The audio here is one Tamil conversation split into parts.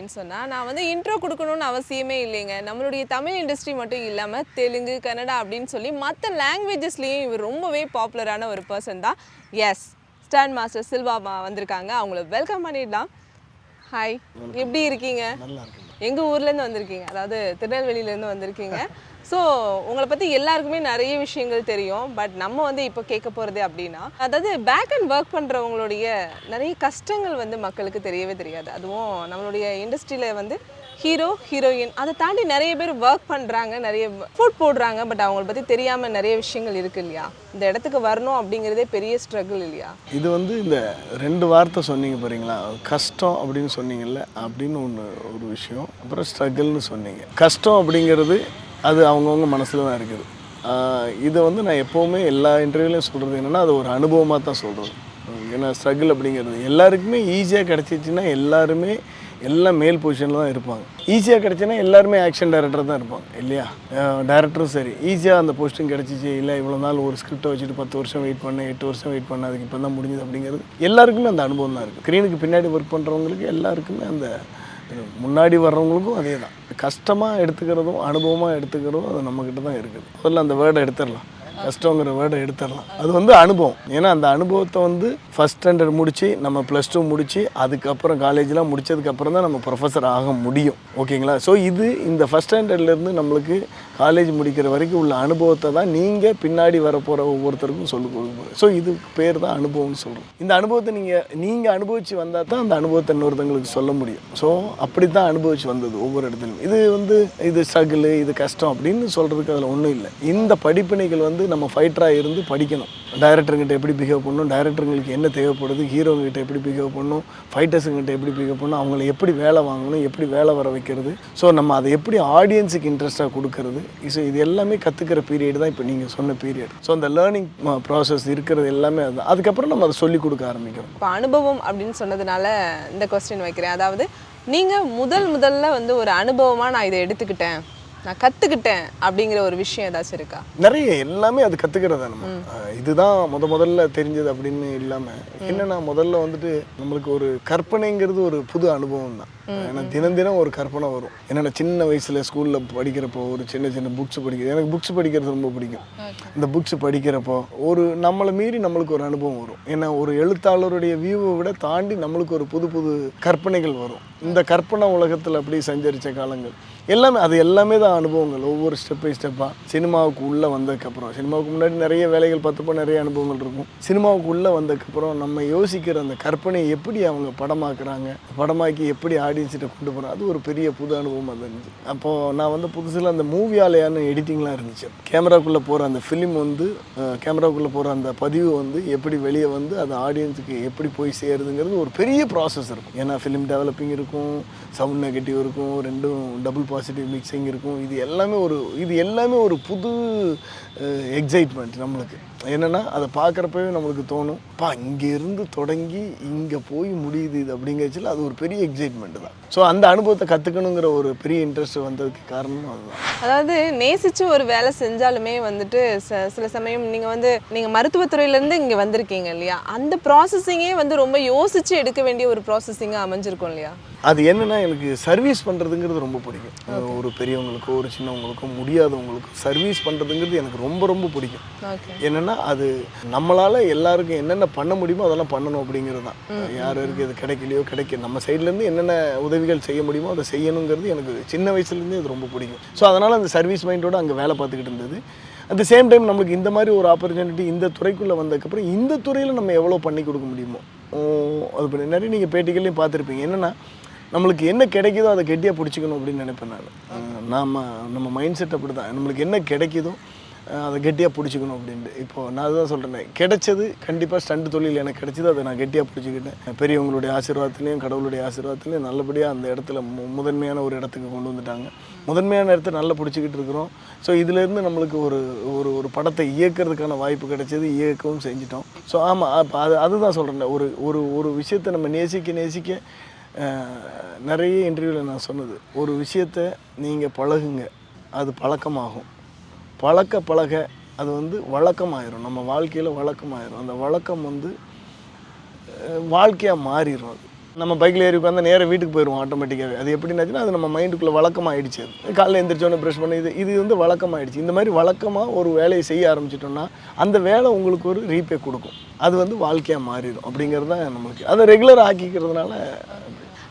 அப்படின்னு சொன்னால் நான் வந்து இன்ட்ரோ கொடுக்கணும்னு அவசியமே இல்லைங்க. நம்மளுடைய தமிழ் இண்டஸ்ட்ரி மட்டும் இல்லாமல் தெலுங்கு கன்னடா அப்படின்னு சொல்லி மற்ற லாங்குவேஜஸ்லேயும் இவர் ரொம்பவே பாப்புலரான ஒரு பர்சன் தான். எஸ் ஸ்டாண்ட் மாஸ்டர் சில்வாமா வந்திருக்காங்க. அவங்கள வெல்கம் பண்ணிடலாம். ஹாய் எப்படி இருக்கீங்க? நல்லா இருக்குங்க. எங்கள் ஊர்லேருந்து வந்திருக்கீங்க. அதாவது திருநெல்வேலியிலேருந்து வந்திருக்கீங்க. ஸோ உங்களை பற்றி எல்லாருக்குமே நிறைய விஷயங்கள் தெரியும். பட் நம்ம வந்து இப்போ கேட்க போகிறது அப்படின்னா அதாவது பேக் அண்ட் ஒர்க் பண்ணுறவங்களுடைய நிறைய கஷ்டங்கள் வந்து மக்களுக்கு தெரியவே தெரியாது. அதுவும் நம்மளுடைய இண்டஸ்ட்ரியில் வந்து ஹீரோ ஹீரோயின் அதை தாண்டி நிறைய பேர் ஒர்க் பண்ணுறாங்க நிறைய ஃபுட் போடுறாங்க பட் அவங்கள பற்றி தெரியாமல் நிறைய விஷயங்கள் இருக்குது இல்லையா? இந்த இடத்துக்கு வரணும் அப்படிங்கிறதே பெரிய ஸ்ட்ரகிள் இல்லையா? இது வந்து இந்த ரெண்டு வார்த்தை சொன்னீங்க பாருங்களா கஷ்டம் அப்படின்னு சொன்னீங்கல்ல அப்படின்னு ஒன்று ஒரு விஷயம். அப்புறம் ஸ்ட்ரகிள்னு சொன்னீங்க. கஷ்டம் அப்படிங்கிறது அது அவங்கவுங்க மனசில் தான் இருக்குது. இதை வந்து நான் எப்போவுமே எல்லா இன்டர்வியூலையும் சொல்கிறது என்னென்னா அது ஒரு அனுபவமாக தான் சொல்கிறது ஏன்னா ஸ்ட்ரகிள் அப்படிங்கிறது எல்லாருக்குமே ஈஸியாக கிடச்சிச்சின்னா எல்லாருமே எல்லாம் மேல் பொசிஷனில் தான் இருப்பாங்க. ஈஸியாக கிடச்சுன்னா எல்லாருமே ஆக்ஷன் டைரக்டர் தான் இருப்பாங்க இல்லையா? டேரக்டரும் சரி. ஈஸியாக அந்த போஸ்டிங் கிடச்சிச்சு இல்லை இவ்வளோ நாள் ஒரு ஸ்கிரிப்டை வச்சுட்டு பத்து வருஷம் வெயிட் பண்ணேன் எட்டு வருஷம் வெயிட் பண்ண அதுக்கு இப்போ தான் முடிஞ்சது அப்படிங்கிறது எல்லாருக்குமே அந்த அனுபவம் தான் இருக்குது ஸ்க்ரீனுக்கு பின்னாடி ஒர்க் பண்ணுறவங்களுக்கு எல்லாருக்குமே அந்த முன்னாடி வர்றவங்களுக்கும் அதே தான் கஷ்டமாக எடுத்துக்கிறதும் அனுபவமாக எடுத்துக்கிறதும் அது நம்மக்கிட்ட தான் இருக்குது. முதல்ல அந்த வேர்டை எடுத்துடலாம். கஷ்டங்கிற வேர்டை எடுத்துடலாம். அது வந்து அனுபவம். ஏன்னா அந்த அனுபவத்தை வந்து ஃபஸ்ட் ஸ்டாண்டர்ட் முடித்து நம்ம ப்ளஸ் டூ முடித்து அதுக்கப்புறம் காலேஜ்லாம் முடிச்சதுக்கப்புறம் தான் நம்ம ப்ரொஃபஸர் ஆக முடியும். ஓகேங்களா? ஸோ இது இந்த ஃபஸ்ட் ஸ்டாண்டர்ட்லேருந்து நம்மளுக்கு காலேஜ் முடிக்கிற வரைக்கும் உள்ள அனுபவத்தை தான் நீங்கள் பின்னாடி வரப்போகிற ஒவ்வொருத்தருக்கும் சொல்லிக் கொடுக்க ஸோ இது பேர் தான் அனுபவம்னு சொல்கிறோம் இந்த அனுபவத்தை நீங்கள் நீங்கள் அனுபவித்து வந்தால் தான் அந்த அனுபவத்தை இன்னொருத்தங்களுக்கு சொல்ல முடியும். ஸோ அப்படி தான் அனுபவித்து வந்தது ஒவ்வொரு இடத்துலையும். இது வந்து இது ஸ்ட்ரகிள் இது கஷ்டம் அப்படின்னு சொல்கிறதுக்கு அதில் ஒன்றும் இல்லை. இந்த படிப்பினைகள் வந்து நம்ம ஃபைட்டராக இருந்து படிக்கணும். டைரக்டருங்கிட்ட எப்படி பிஹேவ் பண்ணணும் டைரக்டருங்களுக்கு என்ன தேவைப்படுது ஹீரோங்கிட்ட எப்படி பிஹேவ் பண்ணணும் ஃபைட்டர்ஸுங்கிட்ட எப்படி பிஹேவ் பண்ணணும் அவங்கள எப்படி வேலை வாங்கணும் எப்படி வேலை வர வைக்கிறது. ஸோ நம்ம அதை எப்படி ஆடியன்ஸுக்கு இன்ட்ரெஸ்ட்டாக கொடுக்கறது. ஸோ இது எல்லாமே கற்றுக்கிற பீரியட் தான் இப்போ நீங்கள் சொன்ன பீரியட் ஸோ அந்த லேர்னிங் ப்ராசஸ் uh, இருக்கிறது எல்லாமே அதுதான். அதுக்கப்புறம் நம்ம அதை சொல்லிக் கொடுக்க ஆரம்பிக்கிறோம். இப்போ அனுபவம் அப்படின்னு சொன்னதுனால இந்த கொஸ்டின் வைக்கிறேன். அதாவது நீங்கள் முதல் முதல்ல வந்து ஒரு அனுபவமாக நான் இதை எடுத்துக்கிட்டேன். நான் கற்றுக்கிட்டேன் அப்படிங்கிற ஒரு விஷயம் ஏதாச்சும் இருக்கா? நிறைய எல்லாமே அது கற்றுக்கிறதா நம்ம. இதுதான் முத முதல்ல தெரிஞ்சது அப்படின்னு இல்லாமல் என்னன்னா முதல்ல வந்துட்டு நம்மளுக்கு ஒரு கற்பனைங்கிறது ஒரு புது அனுபவம் தான் ஏன்னா தினம் தினம் ஒரு கற்பனை வரும். என்னோட சின்ன வயசில் ஸ்கூலில் படிக்கிறப்போ ஒரு சின்ன சின்ன புக்ஸ் படிக்கிறது எனக்கு புக்ஸ் படிக்கிறது ரொம்ப பிடிக்கும். இந்த புக்ஸ் படிக்கிறப்போ ஒரு நம்மளை மீறி நம்மளுக்கு ஒரு அனுபவம் வரும். ஏன்னா ஒரு எழுத்தாளருடைய வியூவை விட தாண்டி நம்மளுக்கு ஒரு புது புது கற்பனைகள் வரும். இந்த கற்பனை உலகத்தில் அப்படியே சஞ்சரித்த காலங்கள். எல்லாமே அது எல்லாமே தான் அனுபவங்கள். ஒவ்வொரு ஸ்டெப் பை ஸ்டெப்பாக சினிமாவுக்கு உள்ளே வந்ததுக்கப்புறம் சினிமாவுக்கு முன்னாடி நிறைய வேலைகள் பார்த்தப்போ நிறைய அனுபவங்கள் இருக்கும். சினிமாவுக்கு உள்ளே வந்ததுக்கப்புறம் நம்ம யோசிக்கிற அந்த கற்பனையை எப்படி அவங்க படமாக்குறாங்க படமாக்கி எப்படி ஆடியன்ஸ்கிட்ட கொண்டு போகிறேன் அது ஒரு பெரிய புது அனுபவமாக இருந்துச்சு. அப்போது நான் வந்து புதுசில் அந்த மூவி ஆலையான எடிட்டிங்லாம் இருந்துச்சு. கேமராக்குள்ளே போகிற அந்த ஃபிலிம் வந்து கேமராக்குள்ளே போகிற அந்த பதிவு வந்து எப்படி வெளியே வந்து அது ஆடியன்ஸுக்கு எப்படி போய் சேருதுங்கிறது ஒரு பெரிய ப்ராசஸ் இருக்கும். ஏன்னா ஃபிலிம் டெவலப்பிங் இருக்கும் சவுண்ட் நெகட்டிவ் இருக்கும் ரெண்டும் டபுள் பாசிட்டிவ் மிக்சிங் இருக்கும். இது எல்லாமே ஒரு இது எல்லாமே ஒரு புது எக்ஸைட்மெண்ட் நம்மளுக்கு. என்னென்னா அதை பார்க்குறப்பவே நம்மளுக்கு தோணும் பா இங்கேருந்து தொடங்கி இங்கே போய் முடியுது இது அப்படிங்கிறச்சில் அது ஒரு பெரிய எக்ஸைட்மெண்ட் தான். ஸோ அந்த அனுபவத்தை கற்றுக்கணுங்கிற ஒரு பெரிய இன்ட்ரெஸ்ட் வந்ததுக்கு காரணமும் அதுதான். அதாவது நேசித்து ஒரு வேலை செஞ்சாலுமே வந்துட்டு ச- சில சமயம் நீங்கள் வந்து நீங்கள் மருத்துவத்துறையிலேருந்து இங்கே வந்திருக்கீங்க இல்லையா? அந்த ப்ராசஸிங்கே வந்து ரொம்ப யோசித்து எடுக்க வேண்டிய ஒரு ப்ராசஸிங்காக அமைஞ்சிருக்கும் இல்லையா? அது என்னன்னா எனக்கு சர்வீஸ் பண்ணுறதுங்கிறது ரொம்ப பிடிக்கும். ஒரு பெரியவங்களுக்கோ ஒரு சின்னவங்களுக்கோ முடியாதவங்களுக்கோ சர்வீஸ் பண்ணுறதுங்கிறது எனக்கு ரொம்ப ரொம்ப பிடிக்கும். என்னன்னா அது நம்மளால் எல்லாருக்கும் என்னென்ன பண்ண முடியுமோ அதெல்லாம் பண்ணணும் அப்படிங்கிறது தான். யார் யாருக்கு இது கிடைக்கலையோ கிடைக்க நம்ம சைட்லேருந்து என்னென்ன உதவிகள் செய்ய முடியுமோ அதை செய்யணுங்கிறது எனக்கு சின்ன வயசுலேருந்தே அது ரொம்ப பிடிக்கும். ஸோ அதனால் அந்த சர்வீஸ் மைண்டோட அங்கே வேலை பார்த்துக்கிட்டு இருந்தது. அட் த சேம் டைம் நம்மளுக்கு இந்த மாதிரி ஒரு ஆப்பர்ச்சுனிட்டி இந்த துறைக்குள்ளே வந்ததுக்கப்புறம் இந்த துறையில் நம்ம எவ்வளோ பண்ணி கொடுக்க முடியுமோ அது நிறைய நீங்கள் பேட்டிகள்லையும் பார்த்துருப்பீங்க. என்னென்னா நம்மளுக்கு என்ன கிடைக்குதோ அதை கெட்டியாக பிடிச்சிக்கணும் அப்படின்னு நினைப்பேன் நான். நாம் நம்ம மைண்ட் செட் அப்படி தான் நம்மளுக்கு என்ன கிடைக்குதோ அதை கெட்டியாக பிடிச்சிக்கணும் அப்படின்ட்டு. இப்போ நான் அதுதான் சொல்கிறேன் கிடைச்சது கண்டிப்பாக ஸ்டண்ட் தொழில் எனக்கு கிடைச்சது அதை நான் கெட்டியாக பிடிச்சிக்கிட்டேன். பெரியவங்களுடைய ஆசீர்வாதத்துலேயும் கடவுளுடைய ஆசீர்வாதத்துலேயும் நல்லபடியாக அந்த இடத்துல மு முதன்மையான ஒரு இடத்துக்கு கொண்டு வந்துட்டாங்க. முதன்மையான இடத்த நல்லா பிடிச்சிக்கிட்டு இருக்கிறோம். ஸோ இதுலேருந்து நம்மளுக்கு ஒரு ஒரு ஒரு படத்தை இயக்கிறதுக்கான வாய்ப்பு கிடைச்சது இயக்கவும் செஞ்சிட்டோம். ஸோ ஆமாம் அப்போ அது அதுதான் சொல்கிறேன் ஒரு ஒரு ஒரு விஷயத்தை நம்ம நேசிக்க நேசிக்க நிறைய இன்டர்வியூவில் நான் சொன்னது ஒரு விஷயத்தை நீங்கள் பழகுங்க அது பழக்கமாகும். பழக்க பழக அது வந்து வழக்கமாயிரும். நம்ம வாழ்க்கையில் வழக்கமாயிரும். அந்த வழக்கம் வந்து வாழ்க்கையாக மாறிடும் அது. நம்ம பைக்கில் ஏறி உட்காந்து நேராக வீட்டுக்கு போயிடுவோம் ஆட்டோமேட்டிக்காகவே அது எப்படின்னாச்சுன்னா அது நம்ம மைண்டுக்குள்ளே வழக்கமாகிடுச்சு அது காலைல எந்திரிச்சோன்னே ப்ரெஷ் பண்ணி இது இது வந்து வழக்கமாகிடுச்சு இந்த மாதிரி வழக்கமாக ஒரு வேலையை செய்ய ஆரம்பிச்சிட்டோம்னா அந்த வேலை உங்களுக்கு ஒரு ரீபே கொடுக்கும். அது வந்து வாழ்க்கையாக மாறிடும் அப்படிங்கிறது தான் நம்மளுக்கு. அதை ரெகுலர் ஆக்கிக்கிறதுனால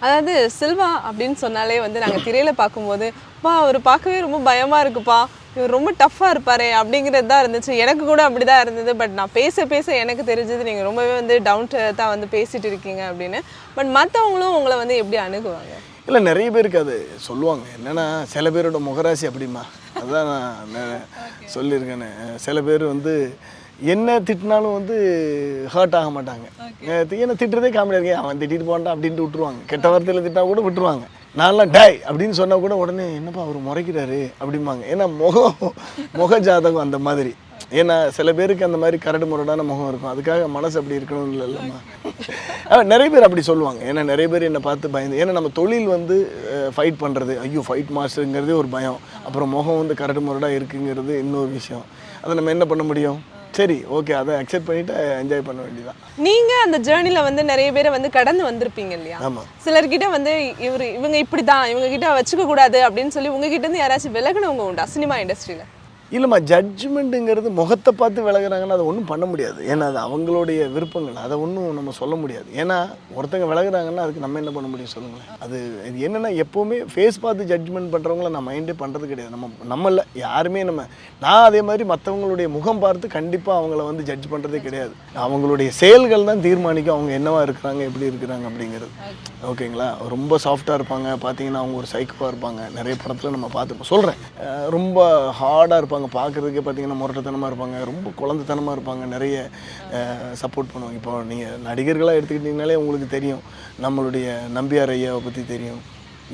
அதாவது சில்வா அப்படின்னு சொன்னாலே வந்து நாங்கள் திரையில பார்க்கும்போது பா அவர் பார்க்கவே ரொம்ப பயமா இருக்குப்பா. இவர் ரொம்ப டஃப்பாக இருப்பாரு அப்படிங்கிறது தான் இருந்துச்சு. எனக்கு கூட அப்படி தான் இருந்தது. பட் நான் பேச பேச எனக்கு தெரிஞ்சது நீங்கள் ரொம்பவே வந்து டவுன் தான் வந்து பேசிட்டு இருக்கீங்க அப்படின்னு. பட் மற்றவங்களும் உங்களை வந்து எப்படி அணுகுவாங்க? இல்லை நிறைய பேருக்கு அது சொல்லுவாங்க. என்னென்னா சில பேரோட முகராசி அப்படிமா அதுதான் நான் சொல்லியிருக்கேன்னு சில பேர் வந்து என்ன திட்டினாலும் வந்து ஹர்ட் ஆக மாட்டாங்க. என்ன திட்டுறதே காமெடியாக இருக்கே அவன் திட்டிட்டு போண்டான் அப்படின்ட்டு விட்டுருவாங்க. கெட்ட வார்த்தையில் திட்டா கூட விட்டுருவாங்க. நான்லாம் டை அப்படின்னு சொன்னால் கூட உடனே என்னப்பா அவர் முறைக்கிறாரு? அப்படிம்பாங்க. ஏன்னா முகம் முக ஜாதகம் அந்த மாதிரி. ஏன்னா சில பேருக்கு அந்த மாதிரி கரடு முரடான முகம் இருக்கும். அதுக்காக மனசு அப்படி இருக்கணும் இல்லைல்லம்மா நிறைய பேர் அப்படி சொல்லுவாங்க. ஏன்னா நிறைய பேர் என்னை பார்த்து பயந்து ஏன்னா நம்ம தொழில் வந்து ஃபைட் பண்ணுறது ஐயோ ஃபைட் மாஸ்டருங்கிறதே ஒரு பயம். அப்புறம் முகம் வந்து கரடு முரடாக இருக்குங்கிறது இன்னொரு விஷயம். அதை நம்ம என்ன பண்ண முடியும்? சரி ஓகே அதை அக்செப்ட் பண்ணிவிட்டு என்ஜாய் பண்ண வேண்டியதான் நீங்க அந்த ஜேர்னில வந்து நிறைய பேரை வந்து கடந்து வந்திருப்பீங்க இல்லையா? ஆமாம் சிலர்கிட்ட வந்து இவர் இவங்க இப்படிதான் இவங்க கிட்ட வச்சுக்க கூடாது அப்படின்னு சொல்லி உங்ககிட்ட இருந்து யாராச்சும் விலகினவங்க உண்டா? சினிமா இண்டஸ்ட்ரியில இல்லைம்மா ஜட்ஜ்மெண்ட்டுங்கிறது முகத்தை பார்த்து விலகுறாங்கன்னா அதை ஒன்றும் பண்ண முடியாது. ஏன்னா அது அவங்களுடைய விருப்பங்கள். அதை ஒன்றும் நம்ம சொல்ல முடியாது. ஏன்னா ஒருத்தங்க விலகுறாங்கன்னா அதுக்கு நம்ம என்ன பண்ண முடியும் சொல்லுங்களேன். அது இது என்னென்னா எப்போவுமே ஃபேஸ் பார்த்து ஜட்ஜ்மெண்ட் பண்ணுறவங்கள நான் மைண்டே பண்ணுறது கிடையாது. நம்ம நம்மள யாருமே நம்ம நான் அதே மாதிரி மற்றவங்களுடைய முகம் பார்த்து கண்டிப்பாக அவங்கள வந்து ஜட்ஜ் பண்ணுறதே கிடையாது. அவங்களுடைய செயல்கள் தான் தீர்மானிக்கும். அவங்க என்னவா இருக்கிறாங்க எப்படி இருக்கிறாங்க அப்படிங்கிறது. ஓகேங்களா? ரொம்ப சாஃப்டாக இருப்பாங்க. பார்த்தீங்கன்னா அவங்க ஒரு சைக்கோவாக இருப்பாங்க. நிறைய படத்தில் நம்ம பார்த்துருப்போம். சொல்கிறேன் ரொம்ப ஹார்டாக இருப்பாங்க. பார்க்குறதுக்கே பார்த்தீங்கன்னா முரட்டத்தனமாக இருப்பாங்க ரொம்ப குழந்தைத்தனமாக இருப்பாங்க நிறைய சப்போர்ட் பண்ணுவாங்க. இப்போ நீங்கள் நடிகர்களாக எடுத்துக்கிட்டிங்கனாலே உங்களுக்கு தெரியும் நம்மளுடைய நம்பியார் ஐயாவை பற்றி தெரியும்.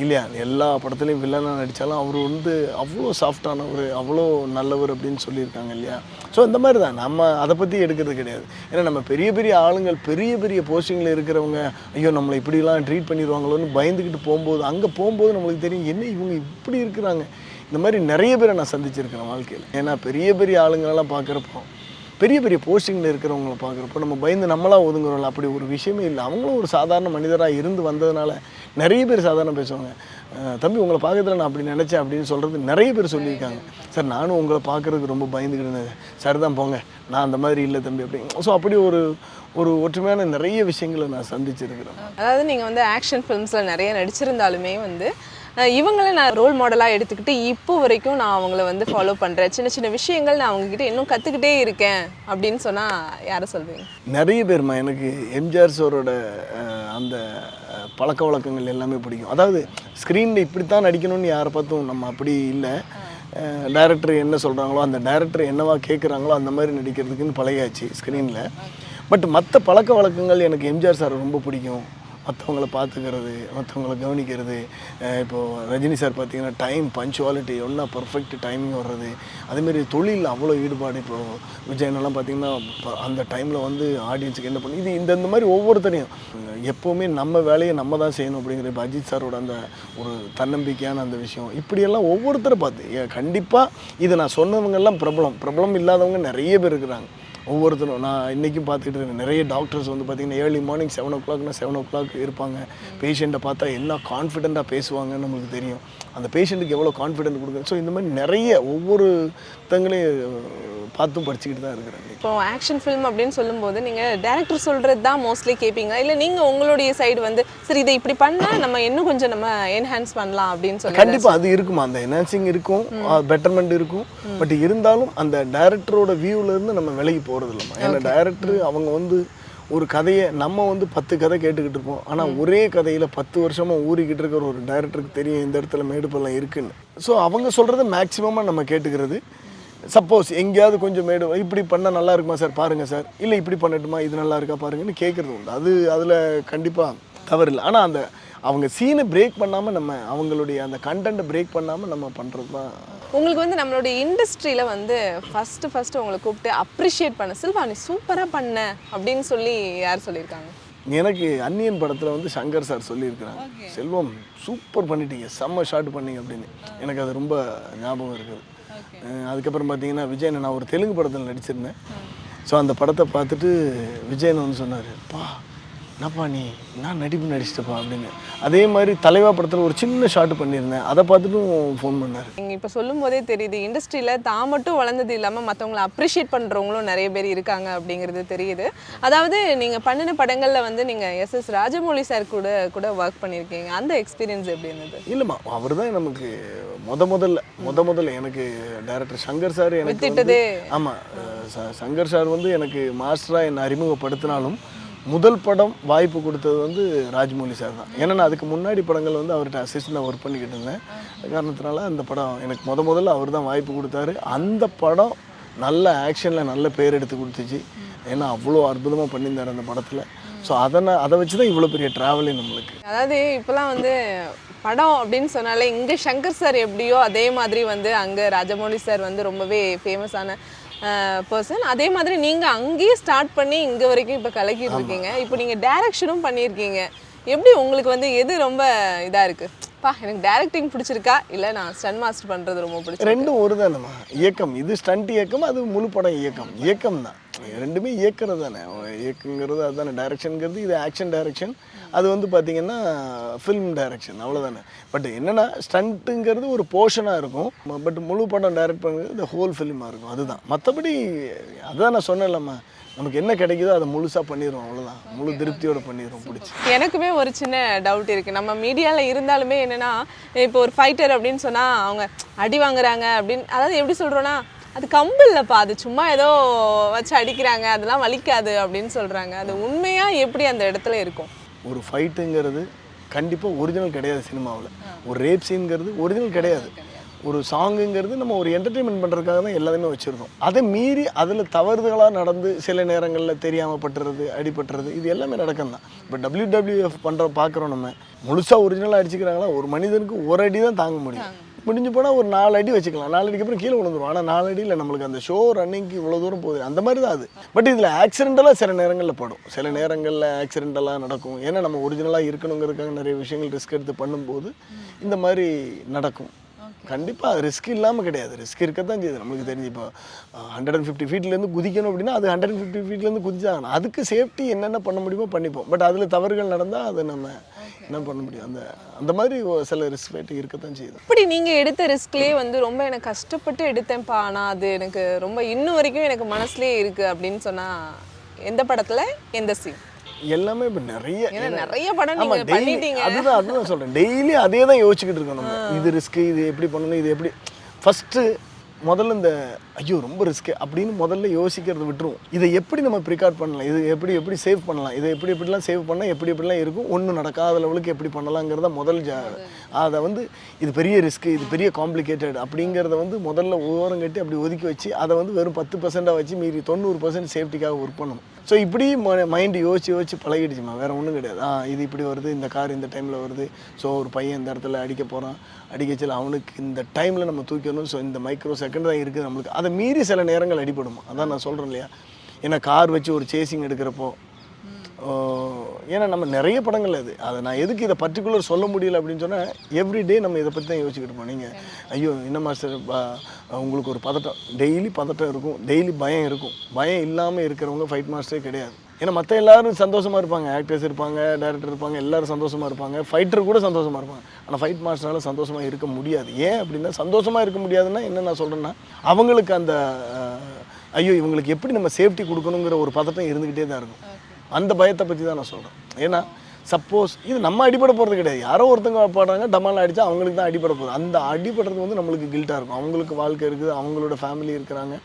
இல்லையா? எல்லா படத்துலையும் வில்லனாக நடித்தாலும் அவர் வந்து அவ்வளோ சாஃப்டானவர் அவ்வளோ நல்லவர் அப்படின்னு சொல்லியிருக்காங்க இல்லையா? ஸோ இந்த மாதிரி தான். நம்ம அதை பற்றி எடுக்கிறது கிடையாது. ஏன்னா நம்ம பெரிய பெரிய ஆளுங்கள் பெரிய பெரிய போஸ்டிங்கில் இருக்கிறவங்க ஐயோ நம்மளை இப்படிலாம் ட்ரீட் பண்ணிடுவாங்களோன்னு பயந்துக்கிட்டு போகும்போது அங்கே போகும்போது நம்மளுக்கு தெரியும் என்ன இவங்க இப்படி இருக்கிறாங்க? இந்த மாதிரி நிறைய பேரை நான் சந்திச்சிருக்கிறேன் வாழ்க்கையில். ஏன்னா பெரிய பெரிய ஆளுங்களெல்லாம் பார்க்குறப்போ பெரிய பெரிய போஸ்டிங்கில் இருக்கிறவங்கள பார்க்குறப்போ நம்ம பயந்து நம்மளாக ஒதுங்குறோம்ல அப்படி ஒரு விஷயமே இல்லை. அவங்களும் ஒரு சாதாரண மனிதராக இருந்து வந்ததுனால நிறைய பேர் சாதாரண பேசுவாங்க. தம்பி உங்களை பார்க்கறதுல நான் அப்படி நினச்சேன் அப்படின்னு சொல்கிறது நிறைய பேர் சொல்லியிருக்காங்க. சார் நானும் உங்களை பார்க்குறதுக்கு ரொம்ப பயந்துக்கிட்டேன் சார் தான் போங்க. நான் அந்த மாதிரி இல்லை தம்பி அப்படி ஸோ அப்படி ஒரு ஒரு ஒற்றுமையான நிறைய விஷயங்களை நான் சந்திச்சிருக்கிறேன். அதாவது நீங்கள் வந்து ஆக்ஷன் ஃபிலிம்ஸில் நிறைய நடிச்சிருந்தாலுமே வந்து இவங்கள நான் ரோல் மாடலா எடுத்துக்கிட்டு இப்போ வரைக்கும் நான் அவங்கள வந்து ஃபாலோ பண்றேன். சின்ன சின்ன விஷயங்கள் நான் அவங்க கிட்ட இன்னும் கத்துக்கிட்டே இருக்கேன் அப்படின்னு சொன்னா யாரை சொல்வீங்க? நிறைய பேர்மா எனக்கு எம்ஜிஆர் சாரோட அந்த பழக்க வழக்கங்கள் எல்லாமே பிடிக்கும். அதாவது ஸ்க்ரீனில் இப்படித்தான் நடிக்கணும்னு யாரை பார்த்தும் நம்ம அப்படி இல்லை. டைரக்டர் என்ன சொல்கிறாங்களோ அந்த டைரக்டர் என்னவா கேட்குறாங்களோ அந்த மாதிரி நடிக்கிறதுக்குன்னு பழகியாச்சு ஸ்க்ரீனில் பட் மற்ற பழக்க வழக்கங்கள் எனக்கு எம்ஜிஆர் சார் ரொம்ப பிடிக்கும். மற்றவங்கள பார்த்துக்கிறது மற்றவங்கள கவனிக்கிறது. இப்போது ரஜினி சார் பார்த்தீங்கன்னா டைம் பஞ்சுவாலிட்டி ஒன்றா பர்ஃபெக்ட் டைமிங் வர்றது. அதேமாரி தொழில் அவ்வளோ ஈடுபாடு. இப்போ விஜயனெல்லாம் பார்த்திங்கன்னா ப- அந்த டைமில் வந்து ஆடியன்ஸுக்கு என்ன பண்ணி இது இந்த இந்த மாதிரி ஒவ்வொருத்தரையும் எப்போவுமே நம்ம வேலையை நம்ம தான் செய்யணும் அப்படிங்கிற இப்போ அஜித் சாரோட அந்த ஒரு தன்னம்பிக்கையான அந்த விஷயம். இப்படியெல்லாம் ஒவ்வொருத்தரை பார்த்து கண்டிப்பாக இதை நான் சொன்னவங்கெல்லாம் பிரபலம். பிரபலம் இல்லாதவங்க நிறைய பேர் இருக்கிறாங்க. ஒவ்வொருத்தரும் நான் இன்றைக்கும் பார்த்துக்கிட்டு இருக்கேன். நிறைய டாக்டர்ஸ் வந்து பார்த்திங்கன்னா ஏர்லி மார்னிங் செவன் ஓ கிளாக்னா செவன் ஓ கிளாக் இருப்பாங்க பேஷண்ட்டை பார்த்தா என்ன கான்ஃபிடெண்ட்டாக பேசுவாங்கன்னு நம்மளுக்கு தெரியும். அந்த பேஷண்ட்டுக்கு எவ்வளோ கான்ஃபிடென்ட் கொடுக்குறது ஸோ இந்த மாதிரி நிறைய ஒவ்வொருத்தங்களையும் பார்த்தும் படிச்சுக்கிட்டு தான் இருக்கிறேன் இப்போ ஆக்ஷன் ஃபிலிம் அப்படின்னு சொல்லும்போது நீங்க டேரக்டர் சொல்றது தான் மோஸ்ட்லி கேட்பீங்க இல்ல நீங்க உங்களுடைய சைடு வந்து சரி இதை இப்படி பண்ணா நம்ம இன்னும் கொஞ்சம் நம்ம என்ஹான்ஸ் பண்ணலாம் அப்படின்னு சொல்லி கண்டிப்பாக அது இருக்குமா? அந்த என்ஹான்சிங் இருக்கும் பெட்டர்மெண்ட் இருக்கும். பட் இருந்தாலும் அந்த டைரக்டரோட இருந்து நம்ம விலகி போகிறது இல்லைம்மா ஏன்னா டைரக்டர் அவங்க வந்து ஒரு கதையை நம்ம வந்து பத்து கதை கேட்டுக்கிட்டு இருப்போம். ஆனால் ஒரே கதையில் பத்து வருஷமாக ஊறிக்கிட்டு இருக்கிற ஒரு டைரக்டருக்கு தெரியும் இந்த இடத்துல மேடுப்பெல்லாம் இருக்குன்னு. ஸோ அவங்க சொல்கிறத மேக்ஸிமமாக நம்ம கேட்டுக்கிறது. சப்போஸ் எங்கேயாவது கொஞ்சம் மேடு இப்படி பண்ணால் நல்லா இருக்குமா சார்? பாருங்கள் சார். இல்லை இப்படி பண்ணட்டுமா? இது நல்லா இருக்கா? பாருங்கன்னு கேட்குறது உண்டு. அது அதில் கண்டிப்பாக தவறு இல்லை ஆனால் அந்த அவங்க சீனை பிரேக் பண்ணாமல் நம்ம அவங்களுடைய அந்த கண்டென்ட்டை பிரேக் பண்ணாமல் நம்ம பண்ணுறது தான் உங்களுக்கு வந்து நம்மளுடைய இண்டஸ்ட்ரியில வந்து ஃபர்ஸ்ட் ஃபர்ஸ்ட் உங்களை கூப்பிட்டு அப்ரிஷியேட் பண்ண. சில்வா நீ சூப்பரா பண்ண அப்படின்னு சொல்லி யார் சொல்லியிருக்காங்க? எனக்கு அன்னியன் படத்தில் வந்து சங்கர் சார் சொல்லியிருக்கிறாங்க செல்வம் சூப்பர் பண்ணிட்டீங்க. செம்ம ஷாட் பண்ணீங்க அப்படின்னு. எனக்கு அது ரொம்ப ஞாபகம் இருக்குது. அதுக்கப்புறம் பார்த்தீங்கன்னா விஜயன் நான் ஒரு தெலுங்கு படத்தில் நடிச்சிருந்தேன். ஸோ அந்த படத்தை பார்த்துட்டு விஜயன் வந்து சொன்னார் பா என்னப்பா நீ? நான் நடிப்பு நடிச்சிட்டப்பா அப்படின்னு. அதே மாதிரி தலைவா படத்தில் ஒரு சின்ன ஷாட் பண்ணியிருந்தேன். அதை பார்த்துட்டும் ஃபோன் பண்ணார். நீங்க இப்ப சொல்லும் போதே தெரியுது இண்டஸ்ட்ரியில தான் மட்டும் வளர்ந்தது இல்லாம மத்தவங்கள அப்ரிஷியேட் பண்றவங்களும் நிறைய பேர் இருக்காங்க அப்படிங்கிறது தெரியுது. அதாவது நீங்க பண்ணின படங்கள்ல வந்து நீங்க எஸ் எஸ் ராஜமௌழி சார் கூட கூட ஒர்க் பண்ணியிருக்கீங்க அந்த எக்ஸ்பீரியன்ஸ் எப்படி இருந்தது? இல்லைம்மா அவர் தான் நமக்கு முத முதல்ல முத முதல்ல எனக்கு டைரக்டர் சங்கர் சார் எனக்கு. ஆமாம் சங்கர் சார் வந்து எனக்கு மாஸ்டராக என்னை அறிமுகப்படுத்தினாலும் முதல் படம் வாய்ப்பு கொடுத்தது வந்து ராஜ்மௌலி சார் தான். ஏன்னா நான் அதுக்கு முன்னாடி படங்கள் வந்து அவர்கிட்ட அசிஸ்டண்டாக ஒர்க் பண்ணிக்கிட்டு இருந்தேன். காரணத்தினால அந்த படம் எனக்கு முத முதல்ல அவர் தான் வாய்ப்பு கொடுத்தாரு. அந்த படம் நல்ல ஆக்ஷனில் நல்ல பேர் எடுத்து கொடுத்துச்சு. ஏன்னா அவ்வளோ அற்புதமாக பண்ணியிருந்தார் அந்த படத்தில். ஸோ அதனை அதை வச்சு தான் இவ்வளோ பெரிய ட்ராவலே நம்மளுக்கு. அதாவது இப்போலாம் வந்து படம் அப்படின்னு சொன்னாலே இங்கே சங்கர் சார் எப்படியோ அதே மாதிரி வந்து அங்கே ராஜமௌலி சார் வந்து ரொம்பவே ஃபேமஸான பர்சன் அதே மாதிரி நீங்கள் அங்கேயே ஸ்டார்ட் பண்ணி இங்கே வரைக்கும் இப்போ கலக்கிட்டு இருக்கீங்க. இப்போ நீங்கள் டைரக்ஷனும் பண்ணியிருக்கீங்க. எப்படி உங்களுக்கு வந்து எது ரொம்ப இதாக இருக்குது பா எனக்கு டைரக்டிங் பிடிச்சிருக்கா? இல்லை நான் ஸ்டன் மாஸ்டர் பண்ணுறது ரொம்ப பிடிச்சிருக்கு. ரெண்டும் ஒரு தானேம்மா இயக்கம். இது ஸ்டண்ட் இயக்கம் அது முழு படம் இயக்கம். இயக்கம் தான் ரெண்டுமே இயக்கிறது தானே? இயக்கங்கிறது அதுதானே. டைரக்ஷனுங்கிறது இது ஆக்ஷன் டைரக்ஷன் அது வந்து பார்த்தீங்கன்னா ஃபில்ம் டைரக்ஷன் அவ்வளோதானே பட் என்னென்னா ஸ்டண்ட்டுங்கிறது ஒரு போர்ஷனாக இருக்கும். பட் முழு படம் டைரக்ட் பண்ணுறது இந்த ஹோல் ஃபிலிமாக இருக்கும். அதுதான். மற்றபடி அதான் நான் சொன்னேன்லம்மா. நமக்கு என்ன கிடைக்குதோ அதை முழுசாக பண்ணிடுவோம் அவ்வளோதான் முழு திருப்தியோட பண்ணிடுவோம் பிடிச்சி. எனக்குமே ஒரு சின்ன டவுட் இருக்குது நம்ம மீடியாவில் இருந்தாலுமே என்னென்னா இப்போ ஒரு ஃபைட்டர் அப்படின்னு சொன்னால் அவங்க அடி வாங்குறாங்க அப்படின்னு அதாவது எப்படி சொல்கிறோன்னா அது கம்பு இல்லைப்பா அது சும்மா ஏதோ வச்சு அடிக்கிறாங்க அதெல்லாம் வலிக்காது அப்படின்னு சொல்கிறாங்க அது உண்மையாக எப்படி அந்த இடத்துல இருக்கும்? ஒரு ஃபைட்டுங்கிறது கண்டிப்பாக ஒரிஜினல் கிடையாது சினிமாவில். ஒரு ரேப் சீன்ங்கிறது ஒரிஜினல் கிடையாது. ஒரு சாங்குங்கிறது நம்ம ஒரு என்டர்டெயின்மெண்ட் பண்ணுறதுக்காக தான் எல்லாமே வச்சுருக்கோம். அதை மீறி அதில் தவறுதலாக நடந்து சில நேரங்களில் தெரியாமல் பட்டுறது அடிபட்டுறது இது எல்லாமே நடக்கும் தான் இப்போ டபிள்யூ டபிள்யூஎஃப் பண்ணுற பார்க்குறோம் நம்ம. முழுசாக ஒரிஜினலாக அடிச்சுக்கிறாங்களா? ஒரு மனிதனுக்கு ஒரு அடி தான் தாங்க முடியும். முடிஞ்சு போனால் ஒரு நாலு அடி வச்சுக்கலாம். நாலு அடிக்கு அப்புறம் கீழே விழுந்துரும். ஆனால் நாலு அடியில் நம்மளுக்கு அந்த ஷோ ரன்னிங்க்கு இவ்வளோ தூரம் போகுது. அந்த மாதிரி தான் அது. பட் இதில் ஆக்சிடென்டலாக சில நேரங்களில் படும். சில நேரங்களில் ஆக்சிடென்டலாக நடக்கும். ஏன்னா நம்ம ஒரிஜினலாக இருக்கணுங்கிறதுக்காக நிறைய விஷயங்கள் ரிஸ்க் எடுத்து பண்ணும்போது இந்த மாதிரி நடக்கும். கண்டிப்பாக ரிஸ்க் இல்லாமல் கிடையாது. ரிஸ்க் இருக்கத்தான் செய்யுது. நம்மளுக்கு தெரிஞ்சு இப்போ ஹண்ட்ரட் அண்ட் ஃபிஃப்டி ஃபீட்லேருந்து குதிக்கணும் அப்படின்னா அது ஹண்ட்ரட் அண்ட் ஃபிஃப்டி ஃபீட்லேருந்து குதிச்சாகணும் அதுக்கு சேஃப்டி என்னென்ன பண்ண முடியுமோ பண்ணிப்போம். பட் அதில் தவறுகள் நடந்தால் அதை நம்ம என்ன பண்ண முடியும்? அந்த அந்த மாதிரி ஒரு சில ரிஸ்க் ஃபைட்டு இருக்கத்தான் செய்யுது. இப்படி நீங்கள் எடுத்த ரிஸ்க்லேயே வந்து ரொம்ப எனக்கு கஷ்டப்பட்டு எடுத்தேன்ப்பா. ஆனால் அது எனக்கு ரொம்ப இன்னும் வரைக்கும் எனக்கு மனசுலேயே இருக்குது அப்படின்னு சொன்னால் எந்த படத்தில்? எந்த சீன் எல்லாமே இப்போ நிறைய நிறைய படம் டெய்லி பண்ணிட்டீங்க. அதுதான் அதுதான் சொல்கிறேன் டெய்லி அதே தான் யோசிச்சுக்கிட்டு இருக்கோம் நம்ம. இது ரிஸ்க்கு இது எப்படி பண்ணணும் இது எப்படி? ஃபஸ்ட்டு முதல்ல இந்த ஐயோ ரொம்ப ரிஸ்க்கு அப்படின்னு முதல்ல யோசிக்கிறத விட்டுருவோம். இதை எப்படி நம்ம ப்ரிகார்ட் பண்ணலாம்? இது எப்படி எப்படி சேவ் பண்ணலாம்? இதை எப்படி எப்படிலாம் சேவ் பண்ணால் எப்படி எப்படிலாம் இருக்கும்? ஒன்றும் நடக்காத லெவலுக்கு எப்படி பண்ணலாங்கிறத முதல் ஜா அதை வந்து இது பெரிய ரிஸ்க்கு இது பெரிய காம்ப்ளிகேட்டட் அப்படிங்கிறத வந்து முதல்ல ஓரம் கட்டி அப்படி ஒதுக்கி வச்சு அதை வந்து வெறும் பத்து பர்சென்ட்டாக வச்சு மீறி தொண்ணூறு பர்சன்ட் சேஃப்டிக்காக ஒர்க் பண்ணணும். ஸோ இப்படி மைண்டு யோசிச்சு யோசிச்சு பழகிடுச்சுமா? வேறு ஒன்றும் கிடையாது. ஆ இது இப்படி வருது இந்த கார் இந்த டைமில் வருது. ஸோ ஒரு பையன் இந்த இடத்துல அடிக்க போகிறான் அடிக்கச்சில் அவனுக்கு இந்த டைமில் நம்ம தூக்கணும் ஸோ இந்த மைக்ரோ செகண்ட் தான் இருக்குது நம்மளுக்கு. அதை மீறி சில நேரங்கள் அடிபடும். அதான் நான் சொல்கிறேன் இல்லையா? ஏன்னா கார் வச்சு ஒரு சேசிங் எடுக்கிறப்போ ஏன்னா நம்ம நிறைய படங்கள் அது. அதை நான் எதுக்கு இதை பர்டிகுலர் சொல்ல முடியல அப்படின்னு சொன்னால் எவ்ரிடே நம்ம இதை பற்றி தான் யோசிச்சுக்கிட்டு இருப்போம். நீங்கள் ஐயோ என்ன மாஸ்டர் உங்களுக்கு ஒரு பதட்டம். டெய்லி பதட்டம் இருக்கும். டெய்லி பயம் இருக்கும். பயம் இல்லாமல் இருக்கிறவங்க ஃபைட் மாஸ்டரே கிடையாது. ஏன்னா மற்ற எல்லாரும் சந்தோஷமாக இருப்பாங்க. ஆக்டர்ஸ் இருப்பாங்க டேரக்டர் இருப்பாங்க எல்லாரும் சந்தோஷமாக இருப்பாங்க. ஃபைட்டர் கூட சந்தோஷமாக இருப்பாங்க. ஆனால் ஃபைட் மாஸ்டரால சந்தோஷமாக இருக்க முடியாது. ஏன் அப்படின்னா சந்தோஷமாக இருக்க முடியாதுன்னா என்ன நான் சொல்கிறேன்னா அவங்களுக்கு அந்த ஐயோ இவங்களுக்கு எப்படி நம்ம சேஃப்டி கொடுக்கணுங்கிற ஒரு பதட்டம் இருந்துக்கிட்டே தான் இருக்கும். அந்த பயத்தை பற்றி தான் நான் சொல்கிறேன் ஏன்னா சப்போஸ் இது நம்ம அடிபட போகிறது கிடையாது. யாரோ ஒருத்தங்க பாடுறாங்க டமால் அடித்தா அவங்களுக்கு தான் அடிபட போகுது. அந்த அடிபடுறது வந்து நம்மளுக்கு கில்ட்டாக இருக்கும். அவங்களுக்கு வாழ்க்கை இருக்குது அவங்களோட ஃபேமிலி இருக்கிறாங்க.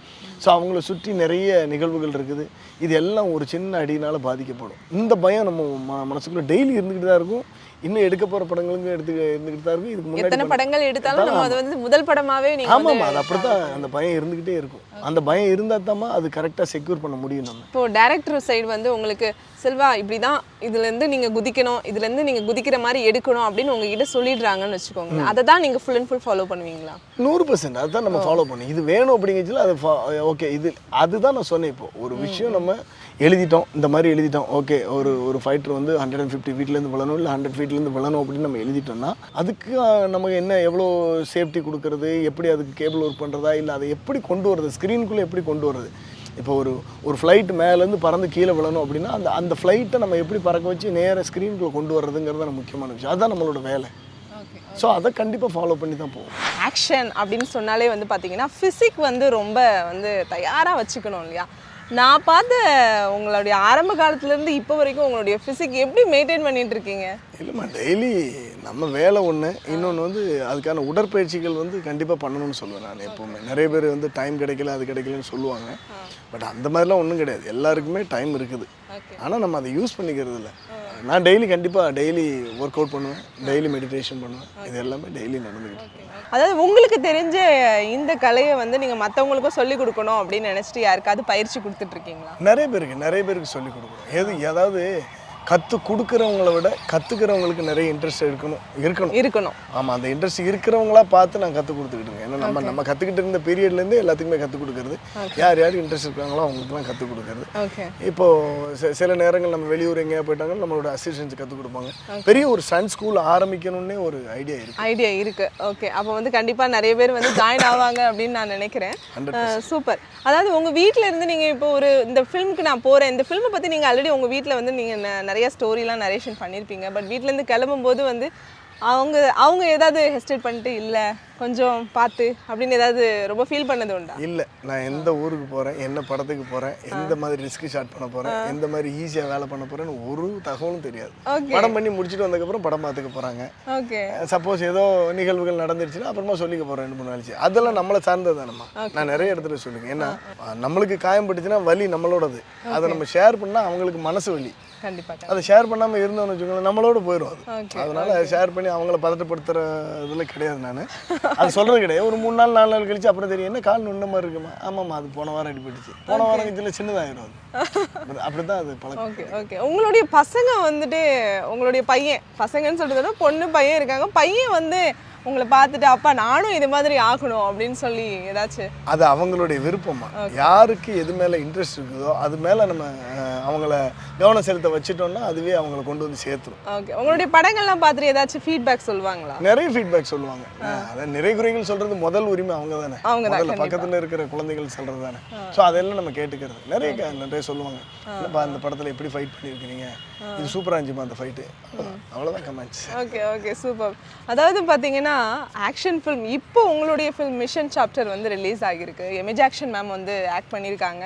ஸோ அவங்கள சுற்றி நிறைய நிகழ்வுகள் இருக்குது. இது எல்லாம் ஒரு சின்ன அடியினால் பாதிக்கப்படும். இந்த பயம் நம்ம ம மனசுக்குள்ளே டெய்லி இருந்துக்கிட்டு தான் இருக்கும். இன்னும் எடுக்க போகிற படங்களுக்கும் எடுத்து இருந்துக்கிட்டு தான் இருக்கும் இதுக்கு எத்தனை படங்கள் எடுத்தாலும் நம்ம அது வந்து முதல் படமாவே நீங்க ஆமாம் வந்து அது அப்படி தான் அந்த பயம் இருந்துக்கிட்டே இருக்கும். அந்த பயம் இருந்தால் தாம்மா அது கரெக்டாக செக்யூர் பண்ண முடியும் நம்ம. இப்போ டேரக்டர் சைடு வந்து உங்களுக்கு செல்வா இப்படி தான் இதுலேருந்து நீங்கள் குதிக்கணும் இதுலேருந்து நீங்கள் குதிக்கிற மாதிரி எடுக்கணும் அப்படின்னு உங்ககிட்ட சொல்லிடுறாங்கன்னு வச்சுக்கோங்க அதை தான் நீங்கள் ஃபுல் அண்ட் ஃபுல் ஃபாலோ பண்ணுவீங்களா? நூறு பர்சன்ட் அதுதான் நம்ம ஃபாலோ பண்ணணும் இது வேணும் அப்படிங்கச்சுல அது ஓகே இது அதுதான் நான் சொன்னேன் இப்போ. ஒரு விஷயம் நம்ம எழுதிட்டோம் இந்த மாதிரி எழுதிட்டோம் ஓகே ஒரு ஒரு ஃபைட்டர் வந்து ஹண்ட்ரட் அண்ட் ஃபிஃப்டி ஃபீட்லேருந்து விழணும் இல்லை ஹண்ட்ரட் ஃபீட்லேருந்து விழணும் அப்படின்னு நம்ம எழுதிட்டோம்னா அதுக்கு நமக்கு என்ன எவ்வளோ சேஃப்டி கொடுக்கறது எப்படி அதுக்கு கேபிள் ஒர்க் பண்ணுறதா இல்லை அதை எப்படி கொண்டு வரது ஸ்க்ரீனுக்குள்ளே எப்படி கொண்டு வரது இப்போ ஒரு ஒரு ஃப்ளைட் மேலேருந்து பறந்து கீழே விழணும் அப்படின்னா அந்த அந்த ஃப்ளைட்டை நம்ம எப்படி பறக்க வச்சு நேராக ஸ்க்ரீனுக்குள்ளே கொண்டு வர்றதுங்கிறது முக்கியமான விஷயம். அதுதான் நம்மளோட வேலை. ஸோ அதை கண்டிப்பாக ஃபாலோ பண்ணி தான் போவோம். ஆக்ஷன் அப்படின்னு சொன்னாலே வந்து பார்த்தீங்கன்னா ஃபிசிக் வந்து ரொம்ப வந்து தயாராக வச்சுக்கணும் இல்லையா? நான் பார்த்த உங்களுடைய ஆரம்ப காலத்துலேருந்து இப்போ வரைக்கும் உங்களுடைய ஃபிசிக் எப்படி மெயின்டைன் பண்ணிட்டு இருக்கீங்க? இல்லைம்மா டெய்லி நம்ம வேலை ஒன்று இன்னொன்று வந்து அதுக்கான உடற்பயிற்சிகள் வந்து கண்டிப்பாக பண்ணணும்னு சொல்லுவேன் நான் எப்போவுமே. நிறைய பேர் வந்து டைம் கிடைக்கல அது கிடைக்கலன்னு சொல்லுவாங்க. பட் அந்த மாதிரிலாம் ஒன்றும் கிடையாது. எல்லாருக்குமே டைம் இருக்குது. ஆனால் நம்ம அதை யூஸ் பண்ணிக்கிறது இல்லை. நான் டெய்லி கண்டிப்பாக டெய்லி ஒர்க் அவுட் பண்ணுவேன் டெய்லி மெடிடேஷன் பண்ணுவேன். இது எல்லாமே டெய்லி நடந்துக்கிட்டு. அதாவது உங்களுக்கு தெரிஞ்ச இந்த கலையை வந்து நீங்கள் மற்றவங்களுக்கும் சொல்லிக் கொடுக்கணும் அப்படின்னு நினச்சிட்டு யாருக்காவது பயிற்சி கொடுத்துட்டு இருக்கீங்களா? நிறைய பேருக்கு நிறைய பேருக்கு சொல்லிக் கொடுக்குறோம் எது ஏதாவது கற்று கொடுக்குறவங்கள விட கற்றுக்கிறவங்களுக்கு நிறைய இன்ட்ரெஸ்ட் இருக்கணும் இருக்கணும். இருக்கணும். ஆமாம் அந்த இன்ட்ரெஸ்ட் இருக்கிறவங்களா பார்த்து நான் கற்றுக் கொடுத்துக்கிட்டு இருக்கேன். ஏன்னா நம்ம நம்ம கற்றுக்கிட்டு இருந்த பீரியட்லேருந்து எல்லாத்துக்குமே கற்றுக் கொடுக்குறது யார் யார் இன்ட்ரெஸ்ட் இருக்காங்களோ அவங்களுக்குலாம் கற்றுக் கொடுக்குறது ஓகே இப்போ சி- சில நேரங்கள் நம்ம வெளியூர் எங்கேயா போயிட்டாங்கன்னா நம்மளோட அசிஸ்டன்ஸ் கற்றுக் கொடுப்பாங்க பெரிய ஒரு சன் ஸ்கூல் ஆரம்பிக்கணும்னே ஒரு ஐடியா இருக்கு. ஐடியா இருக்கு. ஓகே அப்போ வந்து கண்டிப்பாக நிறைய பேர் வந்து ஜாயின் ஆவாங்க அப்படின்னு நான் நினைக்கிறேன். சூப்பர் அதாவது உங்கள் வீட்டில் இருந்து நீங்கள் இப்போ ஒரு இந்த ஃபிலிம்க்கு நான் போகிறேன் இந்த ஃபில்மை பற்றி நீங்கள் ஆல்ரெடி உங்கள் வீட்டில் வந்து நீங்கள் நிறைய ஸ்டோரிலாம் நரேஷன் பண்ணியிருப்பீங்க பட் வீட்டிலேருந்து கிளம்பும்போது வந்து அவங்க அவங்க ஏதாவது ஹெஸ்டேட் பண்ணிட்டு இல்லை கொஞ்சம் பார்த்து அப்படின்னு ஏதாவது ரொம்ப ஃபீல் பண்ணது உண்டா? இல்லை நான் எந்த ஊருக்கு போகிறேன் என்ன படத்துக்கு போகிறேன் எந்த மாதிரி ரிஸ்க் ஷாட் பண்ண போகிறேன் எந்த மாதிரி ஈஸியாக வேலை பண்ண போகிறேன்னு ஒரு தகவலும் தெரியாது. படம் பண்ணி முடிச்சுட்டு வந்ததுக்கப்புறம் படம் பார்த்துக்க போகிறாங்க ஓகே. சப்போஸ் ஏதோ நிகழ்வுகள் நடந்துருச்சுன்னா அப்புறமா சொல்லிக்க போகிறேன் ரெண்டு மூணு நாளைச்சு அதெல்லாம் நம்மளை சார்ந்தது தானம்மா நான் நிறைய இடத்துல சொல்லுங்க ஏன்னா நம்மளுக்கு காயம் பட்டுச்சுன்னா வலி நம்மளோடது. அதை நம்ம ஷேர் பண்ணால் அவங்களுக்கு மனசு வலி. கண்டிப்பாக அதை ஷேர் பண்ணாமல் இருந்தோம்னு வச்சுக்கோங்களேன் நம்மளோட போயிடும் அது. அதனால ஷேர் பண்ணி அவங்கள பதட்டப்படுத்துற இதில் கிடையாது நான். அது சொல்கிறது கிடையாது. ஒரு மூணு நாள் நாலு நாள் கழிச்சு அப்புறம் தெரியும். என்ன கால் நுண்ண மாதிரி இருக்குமா? ஆமாம்மா அது போன வாரம் அடிபட்டுச்சு போன வாரம் இதில் சின்னதாயிரும் அது. அப்படி தான் அது பழக்கம். ஓகே ஓகே உங்களுடைய பசங்க வந்துட்டு உங்களுடைய பையன் பசங்கன்னு சொல்றத விட பொண்ணு பையன் இருக்காங்க. பையன் வந்து உங்களை பார்த்துட்டு அப்பா நானும் இது மாதிரி ஆகணும் அப்படின்னு சொல்லி ஏதாச்சும் அது அவங்களுடைய விருப்பமா? யாருக்கு எது மேலே இன்ட்ரெஸ்ட் இருக்குதோ அது மேலே நம்ம அவங்கள கவனம் செலுத்த வச்சுட்டோம்னா அதுவே அவங்கள கொண்டு வந்து சேர்த்துரும். ஓகே. உங்களுடைய படங்கள்லாம் பார்த்துட்டு ஏதாச்சும் ஃபீட்பேக் சொல்லுவாங்களா? நிறைய ஃபீட்பேக் சொல்லுவாங்க. அதான் நிறைய குறைகள் சொல்றது முதல் உரிமை அவங்க தானே. அவங்க தான் பக்கத்துல இருக்கிற குழந்தைகள் சொல்றது தானே. ஸோ அதெல்லாம் நம்ம கேட்டுக்கிறது. நிறைய நிறைய சொல்லுவாங்க. என்னப்பா அந்த படத்துல எப்படி ஃபைட் பண்ணியிருக்கிறீங்க இது சூப்பரா இருந்துச்சுமா அந்த ஃபைட்டு அவ்வளோதான் கமெண்ட்ஸ் ஓகே ஓகே சூப்பர். அதாவது பார்த்தீங்கன்னா ஆக்ஷன் ஃபிலிம் இப்போ உங்களுடைய ஃபிலிம் மிஷன் சாப்டர் வந்து ரிலீஸ் ஆகியிருக்கு. எமிஜ் ஆக்ஷன் மேம் வந்து ஆக்ட் பண்ணியிருக்காங்க.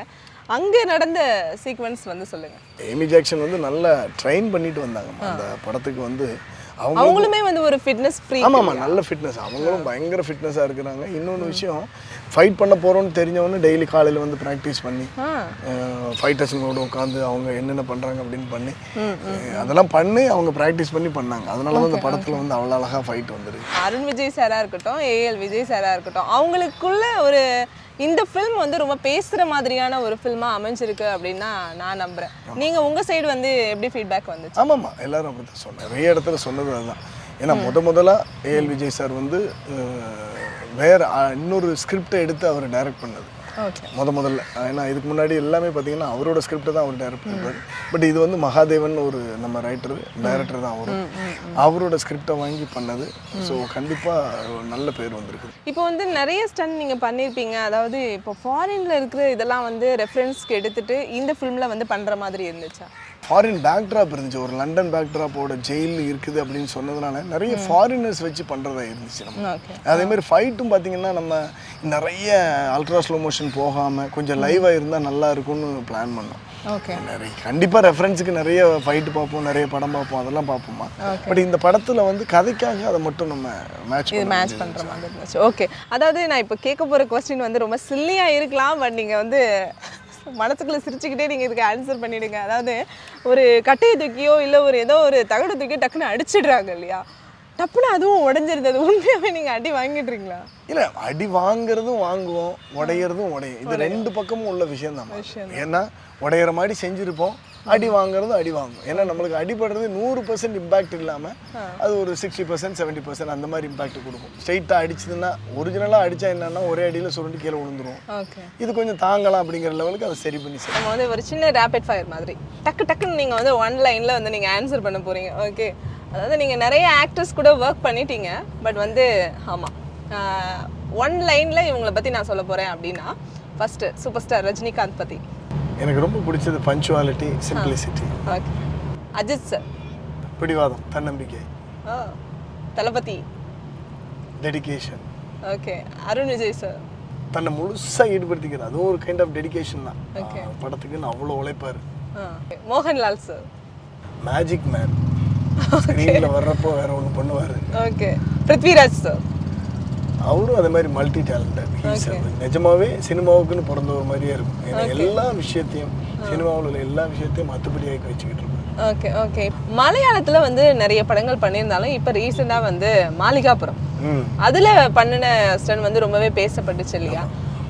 அங்கே நடந்த சீக்வன்ஸ் வந்து சொல்லுங்க. ஏமி ஜாக்சன் வந்து நல்லா ட்ரெயின் பண்ணிட்டு வந்தாங்க அந்த படத்துக்கு வந்து அவங்க அவங்களுமே வந்து ஒரு ஃபிட்னஸ் ஃப்ரீ ஆமாம் ஆமாம் நல்ல ஃபிட்னஸ் அவங்களும் பயங்கர ஃபிட்னஸாக இருக்கிறாங்க. இன்னொன்று விஷயம் ஃபைட் பண்ண போகிறோன்னு தெரிஞ்சவொன்னே டெய்லி காலையில் வந்து ப்ராக்டிஸ் பண்ணி ஃபைட்டர்ஸுங்களோட உட்காந்து அவங்க என்னென்ன பண்ணுறாங்க அப்படின்னு பண்ணி அதெல்லாம் பண்ணி அவங்க ப்ராக்டிஸ் பண்ணி பண்ணாங்க. அதனால தான் அந்த படத்தில் வந்து அவ்வளோ அழகாக ஃபைட் வந்துருக்கு அருண் விஜய் சாரா இருக்கட்டும் ஏஎல் விஜய் சாரா இருக்கட்டும் அவங்களுக்குள்ள ஒரு இந்த ஃபில்ம் வந்து ரொம்ப பேசுற மாதிரியான ஒரு ஃபில்மா அமைஞ்சிருக்கு அப்படின்னு நான் நம்புறேன். நீங்க உங்க சைடு வந்து எப்படி ஃபீட்பேக் வந்துச்சு? ஆமாம்மா எல்லாரும் அப்படி தான் சொன்னேன் நிறைய இடத்துல சொன்னது அதுதான். ஏன்னா முத முதலாக ஏஎல் விஜய் சார் வந்து வேற இன்னொரு ஸ்கிரிப்டை எடுத்து அவர் டைரக்ட் பண்ணது முத முதல்ல. ஏன்னா இதுக்கு முன்னாடி எல்லாமே பார்த்தீங்கன்னா அவரோட ஸ்கிரிப்டை தான் அவர் டைரக்ட் பண்ணுறாரு பட் இது வந்து மகாதேவன் ஒரு நம்ம ரைட்டர் டைரக்டர் தான் அவரும் அவரோட ஸ்கிரிப்டை வாங்கி பண்ணது. ஸோ கண்டிப்பாக நல்ல பேர் வந்திருக்கு. இப்போ வந்து நிறைய ஸ்டன் நீங்க பண்ணியிருப்பீங்க அதாவது இப்போ ஃபாரின்ல இருக்கிற இதெல்லாம் வந்து ரெஃபரன்ஸ்க்கு எடுத்துட்டு இந்த ஃபிலிம்ல வந்து பண்ற மாதிரி இருந்துச்சா? ஃபாரின் பேக்ட்ராப் இருந்துச்சு. ஒரு லண்டன் பேக்ட்ராப்போட ஜெயில் இருக்குது அப்படின்னு சொன்னதுனால நிறைய ஃபாரினர்ஸ் வச்சு பண்ணுறதா இருந்துச்சு நம்ம. அதே மாதிரி ஃபைட்டும் பார்த்தீங்கன்னா நம்ம நிறைய அல்ட்ரா ஸ்லோ மோஷன் போகாமல் கொஞ்சம் லைவாக இருந்தால் நல்லா இருக்கும்னு பிளான் பண்ணோம். ஓகே நிறைய கண்டிப்பாக ரெஃபரன்ஸுக்கு நிறைய ஃபைட்டு பார்ப்போம் நிறைய படம் பார்ப்போம் அதெல்லாம் பார்ப்போமா. பட் இந்த படத்தில் வந்து கதைக்காக அதை மட்டும் நம்ம மேட்ச் மேட்ச் பண்ற மாதிரி ஓகே அதாவது நான் இப்போ கேட்க போற கொஸ்டின் வந்து ரொம்ப சில்லியா இருக்கலாம் பட் நீங்க வந்து மனசுக்குள்ள சிரிச்சுக்கிட்டே நீங்க இதுக்கு ஆன்சர் பண்ணிடுங்க. அதாவது ஒரு கட்டையை தூக்கியோ இல்ல ஒரு ஏதோ ஒரு தகடு தூக்கி டக்குன்னு அடிச்சிடுறாங்க இல்லையா? டப்புன்னு அதுவும் உடஞ்சிருது. அது உண்மையாவே நீங்க அடி வாங்கிடுறீங்களா? இல்லை அடி வாங்குறதும் வாங்குவோம் உடையிறதும் உடையும். இது ரெண்டு பக்கமும் உள்ள விஷயம் தான் ஏன்னா உடையிற மாதிரி செஞ்சுருப்போம். அடி வாங்குறதும் அடி வாங்கும். ஏன்னா நம்மளுக்கு அடிபடுறது நூறு பர்சன்ட் இம்பாக்ட் இல்லாமல் அது ஒரு சிக்ஸ்டி பர்சன்ட் செவன்ட்டி பர்சன்ட் அந்த மாதிரி இம்பாக்ட் கொடுக்கும். ஸ்ட்ரைட்டாக அடிச்சதுன்னா ஒரிஜினலாக அடிச்சா என்னன்னா ஒரே அடியில் சுருண்டு கீழே விழுந்துரும். இது கொஞ்சம் தாங்கலாம் அப்படிங்கிற லெவலுக்கு அதை சரி பண்ணி நம்ம வந்து ஒரு சின்ன ரேபிட் ஃபயர் மாதிரி. டக்கு டக்குன்னு நீங்கள் வந்து ஒன் லைனில் வந்து நீங்கள் ஆன்சர் பண்ண போகிறீங்க ஓகே அதாவது நீங்கள் நிறைய ஆக்டர்ஸ் கூட ஒர்க் பண்ணிட்டீங்க. பட் வந்து ஆமாம் ஒன் லைனில் இவங்களை பற்றி நான் சொல்ல போகிறேன் அப்படின்னா ஃபர்ஸ்ட் சூப்பர் ஸ்டார் ரஜினிகாந்த் பத்தி. எனக்கு ரொம்ப பிடிச்சது punctuality simplicity okay Ajith sir பிடிவாதம் தன்னம்பிக்கை. தளபதி. Dedication okay Arun Vijay sir தன்னை முழுசாக ஈடுபடுத்திக்கிறது அதுவும் ஒரு கைண்ட் ஆஃப் டெடிகேஷன் தான். படத்துக்குன்னு அவ்வளோ உழைப்பார். மோகன்லால் சார் மேஜிக் மேன் ஸ்க்ரீனில் வர்றப்போ வேற ஒன்று பண்ணுவார். ஓகே பிருத்விராஜ் சார் அவரும் அதே மாதிரி மல்டி டேலண்டட் நிஜமாவே சினிமாவுக்குன்னு பிறந்த ஒரு மாதிரியே இருக்கும். ஏன்னா எல்லா விஷயத்தையும் சினிமாவில் உள்ள எல்லா விஷயத்தையும் மற்றபடியாக்கி வச்சுக்கிட்டு இருப்பாரு. ஓகே ஓகே மலையாளத்துல வந்து நிறைய படங்கள் பண்ணியிருந்தாலும் இப்போ ரீசெண்டாக வந்து மாளிகாபுரம். அதுல பண்ணின ஸ்டன் வந்து ரொம்பவே பேசப்பட்டுச்சு இல்லையா?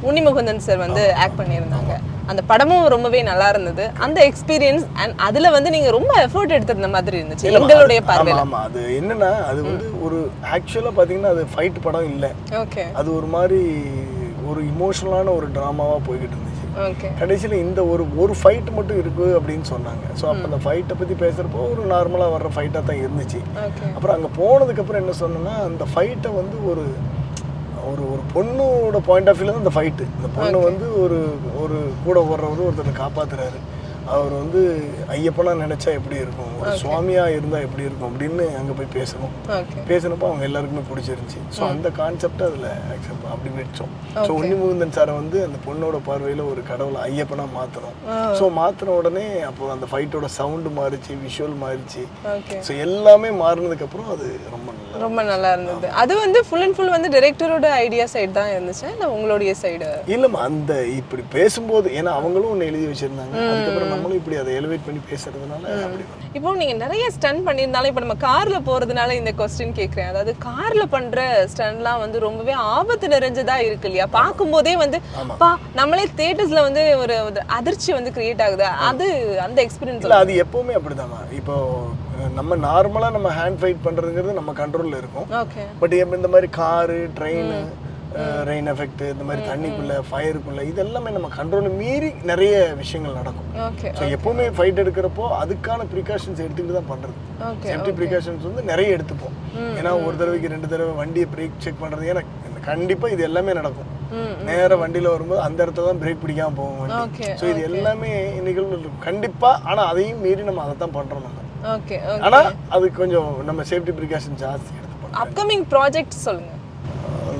உன்னிமுகுந்தன் சார் வந்து ஆக்ட் பண்ணியிருந்தாங்க. அந்த படமும் ரொம்பவே நல்லா இருந்தது. அந்த எக்ஸ்பீரியன்ஸ் அண்ட் அதுல வந்து நீங்க ரொம்ப எஃபோர்ட் எடுத்திருந்த மாதிரி இருந்துச்சு. எங்களுடைய பார்வையில. ஆமா அது என்னன்னா அது வந்து ஒரு ஆக்சுவலாக பார்த்தீங்கன்னா அது ஃபைட் படம் இல்லை. ஓகே. அது ஒரு மாதிரி ஒரு இமோஷனலான ஒரு ட்ராமாவாக போய்கிட்டு இருந்துச்சு. ஓகே. கடைசியில் இந்த ஒரு ஒரு ஃபைட் மட்டும் இருக்கு அப்படின்னு சொன்னாங்க. ஸோ அப்போ அந்த ஃபைட்டை பற்றி பேசுகிறப்போ ஒரு நார்மலாக வர்ற ஃபைட்டாக தான் இருந்துச்சு. அப்புறம் அங்கே போனதுக்கப்புறம் என்ன சொன்னேன்னா அந்த ஃபைட்டை வந்து ஒரு ஒரு ஒரு பொண்ணோட பாயிண்ட் ஆஃப் வியூல தான் அந்த ஃபைட்டு இந்த பொண்ணு வந்து ஒரு ஒரு கூட வர்றவர் ஒருத்தரை காப்பாத்துறாரு. அவர் வந்து ஐயப்பனா நினைச்சா எப்படி இருக்கும்? ஒரு சுவாமியா இருந்தா எப்படி இருக்கும்? அப்படின்னு அங்க போய் பேசணும். பேசினப்போ அவங்க எல்லாருக்குமே பிடிச்சிருந்துச்சு. ஸோ அந்த கான்செப்ட் அதில் அக்செப்ட் அப்படி வச்சோம். ஸோ உன்னிமுகுந்தன் சாரை வந்து அந்த பொண்ணோட பார்வையில் ஒரு கடவுளை ஐயப்பனா மாற்றணும் ஸோ மாற்றின உடனே அப்போ அந்த ஃபைட்டோட சவுண்டு மாறிச்சு விஷுவல் மாறிச்சு. ஸோ எல்லாமே மாறினதுக்கப்புறம் அது ரொம்ப நல்லா ரொம்ப நல்லா இருந்தது. அது வந்து ஃபுல் அண்ட் ஃபுல் வந்து டைரக்டரோட ஐடியா சைடு தான் இருந்துச்சு? இல்லை உங்களுடைய சைடு இல்லைம்மா அந்த இப்படி பேசும்போது ஏன்னா அவங்களும் ஒன்று எழுதி வச்சிருந்தாங்க. அதுக்கப்புறம் நம்மளும் இப்படி அதை எலிவேட் பண்ணி பேசுறதுனால. இப்போ நீங்க நிறைய ஸ்டன் பண்ணியிருந்தாலும் இப்போ நம்ம கார்ல போறதுனால இந்த கொஸ்டின் கேட்குறேன். அதாவது கார்ல பண்ற ஸ்டன்லாம் வந்து ரொம்பவே ஆபத்து நிறைஞ்சதா இருக்கு இல்லையா? பார்க்கும்போதே வந்து பா நம்மளே தேட்டர்ஸ்ல வந்து ஒரு அதிர்ச்சி வந்து கிரியேட் ஆகுது. அது அந்த எக்ஸ்பீரியன்ஸ் அது எப்பவுமே அப்படிதாம்மா. இப்போ நம்ம நார்மலாக நம்ம ஹேண்ட் ஃபைட் பண்ணுறதுங்கிறது நம்ம கண்ட்ரோலில் இருக்கும். பட் இந்த மாதிரி காரு ட்ரெயின் ரெயின் எஃபெக்ட் இந்த மாதிரி தண்ணிக்குள்ள ஃபயருக்குள்ள இது எல்லாமே நம்ம கண்ட்ரோலை மீறி நிறைய விஷயங்கள் நடக்கும். ஸோ எப்பவுமே ஃபைட் எடுக்கிறப்போ அதுக்கான ப்ரிகாஷன்ஸ் எடுத்துக்கிட்டு தான் பண்ணுறது ஓகே சேஃப்டி ப்ரிகாஷன்ஸ் வந்து நிறைய எடுத்துப்போம். ஏன்னா ஒரு தடவைக்கு ரெண்டு தடவை வண்டியை பிரேக் செக் பண்ணுறது ஏன்னா கண்டிப்பா இது எல்லாமே நடக்கும். நேரா வண்டியில வரும்போது அந்த இடத்துல தான் பிரேக் பிடிக்காம போகும் வண்டி. ஸோ இது எல்லாமே நிகழ்வு. கண்டிப்பா ஆனா அதையும் மீறி நம்ம அதை தான் பண்றோம் நம்ம. ஆனா அது கொஞ்சம் நம்ம சேஃப்டி ப்ரிகாஷன் ஜாஸ்தி எடுத்து அப்கமிங் ப்ராஜெக்ட் சொல்லுங்க.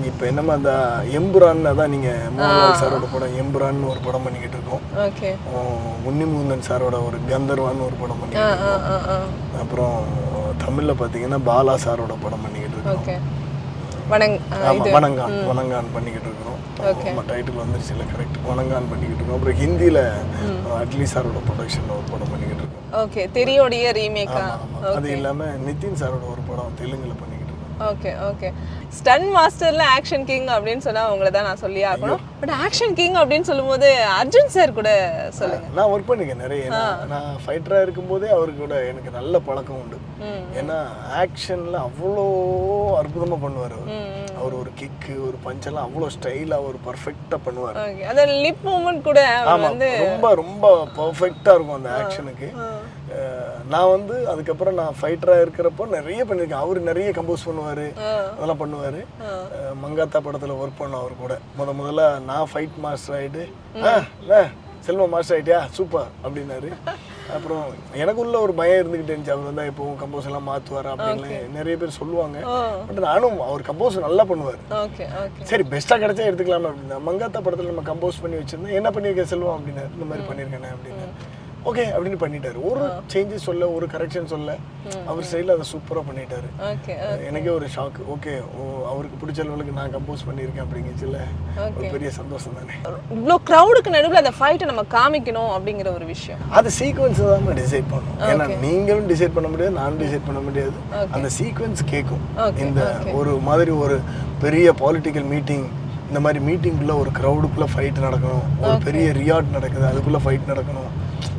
இப்போ என்னமா அந்த எம்புரான் அதான் நீங்க மோகன்லால் சாரோட படம் எம்புரான்னு ஒரு படம் பண்ணிக்கிட்டு இருக்கோம். ஓகே. அஹ் உன்னிமுகுந்தன் சாரோட ஒரு கந்தர்வான்னு ஒரு படம் பண்ணிக்கிட்டு இருக்கோம். அப்புறம் தமிழ்ல பாத்தீங்கன்னா பாலா சாரோட படம் பண்ணிக்கிட்டு இருக்கோம். வணங்கான் வணங்கான் பண்ணிக்கிட்டு இருக்கிறோம் ஆமா டைட்டில் வந்துருச்சு இல்லை கரெக்ட் வணங்கான் பண்ணிக்கிட்டு இருக்கோம். அப்புறம் ஹிந்தியில அட்லி சாரோட ப்ரொடக்ஷன்ல ஒரு படம் பண்ணிக்கிட்டு இருக்கோம். ஓகே தெரியோடைய ரீமேக்கா. அது இல்லாம நிதின் சாரோட ஒரு படம் தெலுங்குல இருக்கோம் ஓகே ஓகே ஸ்டன் மாஸ்டர்ல ஆக்ஷன் கிங் அப்படின்னு சொன்னா உங்களை தான் நான் சொல்லி ஆகணும். பட் ஆக்ஷன் கிங் அப்படின்னு சொல்லும்போது அர்ஜுன் சார் கூட சொல்லுங்க. நான் ஒர்க் பண்ணிருக்கேன் நிறைய. நான் ஃபைட்டரா இருக்கும்போதே அவருக்கு கூட எனக்கு நல்ல பழக்கம் உண்டு. ஏன்னா ஆக்ஷன்ல அவ்வளோ அற்புதமா பண்ணுவார் அவர். அவர் ஒரு கிக்கு ஒரு பஞ்செல்லாம் அவ்வளோ ஸ்டைலா ஒரு பர்ஃபெக்டா பண்ணுவார். அந்த லிப் மூமெண்ட் கூட அவர் வந்து ரொம்ப ரொம்ப பர்ஃபெக்டா இருக்கும் அந்த ஆக்ஷனுக்கு நான் வந்து அதுக்கப்புறம் நான் ஃபைட்டரா இருக்கிறப்போ நிறைய பண்ணியிருக்கேன். அவர் நிறைய கம்போஸ் பண்ணுவாரு. அதெல்லாம் பண்ணுவாரு. மங்காத்தா படத்துல ஒர்க் பண்ணோம் அவர் கூட. முத முதல்ல நான் ஃபைட் மாஸ்டர் ஆயிட்டு "ஆ, அண்ணா, செல்வம் மாஸ்டர் ஆயிட்டியா? சூப்பர் அப்படின்னாரு. அப்புறம் எனக்குள்ள ஒரு பயம் இருந்துகிட்டே இருந்துச்சு. அவர் வந்தா எப்பவும் கம்போஸ் எல்லாம் மாத்துவார் அப்படின்னு நிறைய பேர் சொல்லுவாங்க. பட் நானும் அவர் கம்போஸ் நல்லா பண்ணுவார். சரி பெஸ்ட்டாக கிடைச்சா எடுத்துக்கலாம் அப்படின்னா மங்காத்தா படத்தில் நம்ம கம்போஸ் பண்ணி வச்சிருந்தோம் என்ன பண்ணியிருக்கேன் செல்வம் அப்படின்னாரு இந்த மாதிரி பண்ணியிருக்கேனே அப்படின்னு. ஓகே அப்படின்னு பண்ணிட்டாரு. ஒரு சேஞ்சஸ் சொல்ல ஒரு கரெக்ஷன் சொல்ல அவர் சைடில் அதை சூப்பராக பண்ணிட்டாரு. எனக்கே ஒரு ஷாக் ஓகே ஓ அவருக்கு பிடிச்ச லெவலுக்கு நான் கம்போஸ் பண்ணியிருக்கேன் அப்படிங்கச்சுல ஒரு பெரிய சந்தோஷம் தானே. இவ்வளோ க்ரௌடுக்கு நடுவில் அந்த ஃபைட்டை நம்ம காமிக்கணும் அப்படிங்கிற ஒரு விஷயம். அது சீக்வன்ஸ் தான் நம்ம டிசைட் பண்ணணும் ஏன்னா நீங்களும் டிசைட் பண்ண முடியாது நானும் டிசைட் பண்ண முடியாது. அந்த சீக்வன்ஸ் கேட்கும். இந்த ஒரு மாதிரி ஒரு பெரிய பாலிட்டிக்கல் மீட்டிங் இந்த மாதிரி மீட்டிங்குள்ள ஒரு க்ரௌடுக்குள்ள ஃபைட் நடக்கணும். ஒரு பெரிய ரியாட் நடக்குது அதுக்குள்ள ஃபைட் நடக்கணும்.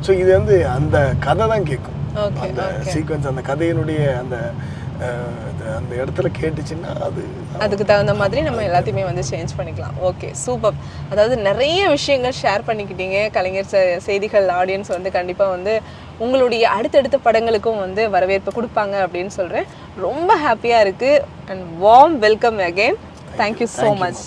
ஸோ இது வந்து அந்த கதை தான் கேட்கும். ஓகே அந்த சீக்வன்ஸ் அந்த கதையினுடைய அந்த அந்த இடத்துல கேட்டுச்சுன்னா அது அதுக்கு தகுந்த மாதிரி நம்ம எல்லாத்தையுமே வந்து சேஞ்ச் பண்ணிக்கலாம். ஓகே சூப்பர் அதாவது நிறைய விஷயங்கள் ஷேர் பண்ணிக்கிட்டீங்க. கலைஞர் செய்திகள் ஆடியன்ஸ் வந்து கண்டிப்பாக வந்து உங்களுடைய அடுத்தடுத்த படங்களுக்கும் வந்து வரவேற்பு கொடுப்பாங்க அப்படின்னு சொல்கிறேன் ரொம்ப ஹாப்பியாக இருக்குது and warm welcome again thank you so much.